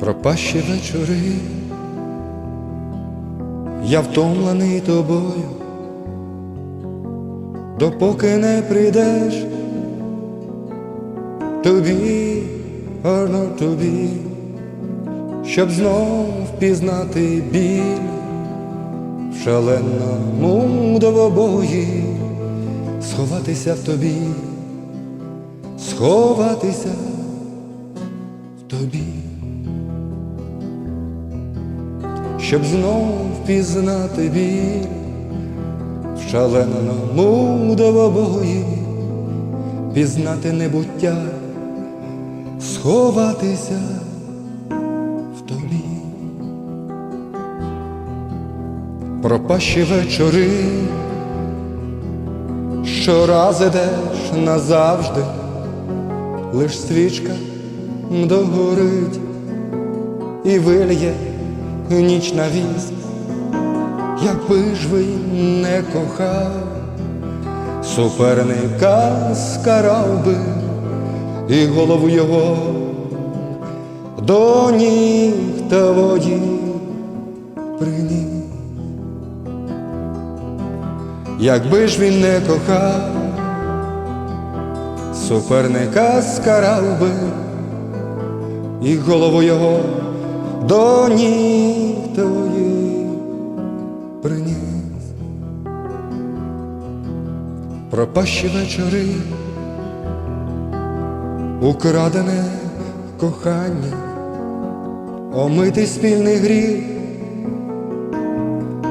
пропащі вечори, я втомлений тобою, допоки не прийдеш, тобі, гарно тобі, щоб знов впізнати біль в шаленому двобої, сховатися в тобі, сховатися в тобі. Щоб знов впізнати біль в шаленому двобої, пізнати небуття, сховатися в тобі. Пропащі вечори, щораз ідеш назавжди, лиш свічка догорить і вильє ніч на якби ж ви не кохав, суперника скарав би і голову його до ніг твоїх приніс. Якби ж він не кохав, суперника скарав би і голову його до ніг приніс. Пропащі вечори, украдене кохання, омитий спільний гріх,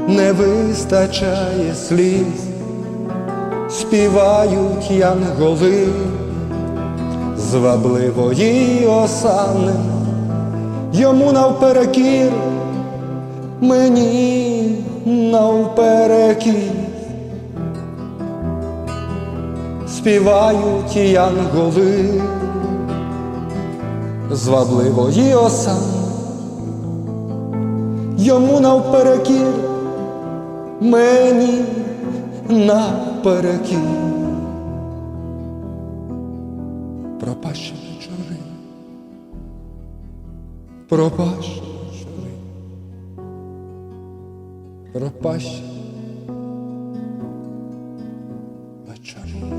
не вистачає сліз, співають янголи звабливої осани йому навперекір, мені навперекір, співають янголи звабливої осани, йому навперекір, мені наперекір. Пропащі propostas propostas propostas